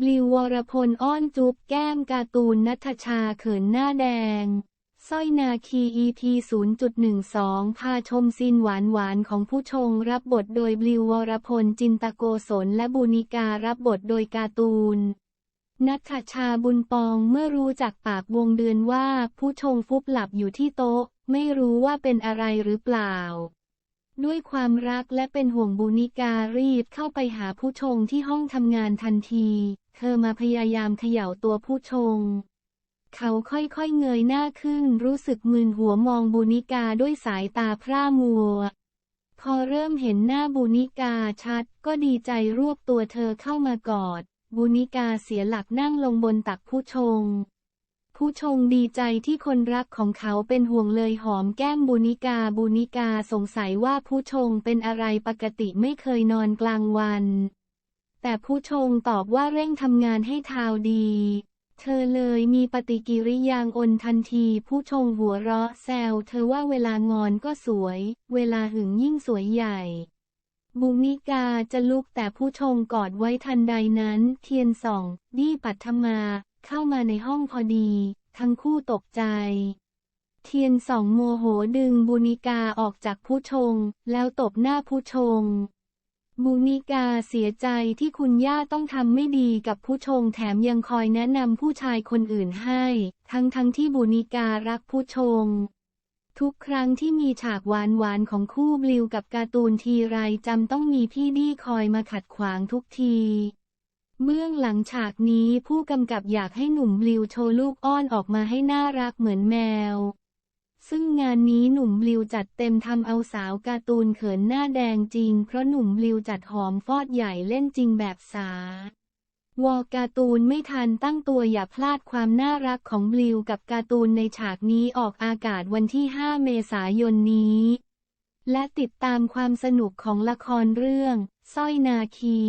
บลิววรพลอ้อนจุ๊บแก้มการ์ตูนนัทชาเขินหน้าแดงสร้อยนาคี EP 0.12 พาชมซีนหวานหวานของผู้ชงรับบทโดยบลิววรพลจินตโกศลและบุนิการับบทโดยการ์ตูน นัทชาบุญปองเมื่อรู้จากปากวงเดือนว่าผู้ชงฟุบหลับอยู่ที่โต๊ะ ไม่รู้ว่าเป็นอะไรหรือเปล่า ด้วยความรักและเป็นห่วงบุนิการีบเข้าไปหาผู้ชงที่ห้องทำงานทันที เธอมาพยายามเขย่าตัวผู้ชง เขาค่อยๆเงยหน้าขึ้นรู้สึกมึนหัวมองบุนิกาด้วยสายตาพร่ามัว พอเริ่มเห็นหน้าบุนิกาชัด ก็ดีใจรวบตัวเธอเข้ามากอดบุนิกาเสียหลักนั่งลงบนตักผู้ชง ผู้ชงดีใจที่คนรักของเขาเป็นห่วงเลยหอมแก้มบุนิกาบุนิกาสงสัยว่าผู้ชงเป็นอะไรปกติไม่เคยนอนกลางวัน แต่ผู้ชงตอบว่าเร่งทำงานให้ทาวดี เธอเลยมีปฏิกิริยางอนทันทีผู้ชงหัวเราะแซวเธอว่าเวลางอนก็สวย เวลาหึงยิ่งสวยใหญ่บุนิกาจะลุกแต่ผู้ชงกอดไว้ทันใดนั้น เทียนส่อง ดีปัทมา เข้ามาในห้องพอดี ทั้งคู่ตกใจ เทียนสองโมโหดึงบุนิกาออกจากผู้ชง แล้วตบหน้าผู้ชง บุนิกาเสียใจที่คุณย่าต้องทำไม่ดีกับผู้ชงแถมยังคอยแนะนำผู้ชายคนอื่นให้ ทั้งทั้งที่บุนิการักผู้ชงทุกครั้งที่มีฉากหวานหวานของคู่บลิวกับการ์ตูนทีไรจำต้องมีพี่ดี้คอยมาขัดขวางทุกที เมื่องหลังฉากนี้ผู้กำกับอยากให้หนุ่มบลิวโชว์ลูกอ้อนออกมาให้น่ารักเหมือนแมว ซึ่งงานนี้หนุ่มบลิวจัดเต็มทำเอาสาวการ์ตูนเขินหน้าแดงจริง เพราะหนุ่มบลิวจัดหอมฟอดใหญ่เล่นจริงแบบสาวอการ์ตูนไม่ทันตั้งตัวอย่าพลาดความน่ารักของบลิวกับการ์ตูนในฉากนี้ออกอากาศวันที่ 5 เมษายนนี้ และติดตามความสนุกของละครเรื่องสร้อยนาคี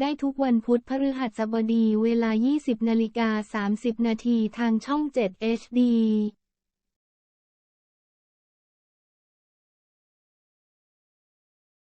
ได้ทุกวันพุธพฤหัสบดีเวลา 20 นาฬิกา 30 นาทีทางช่อง 7 HD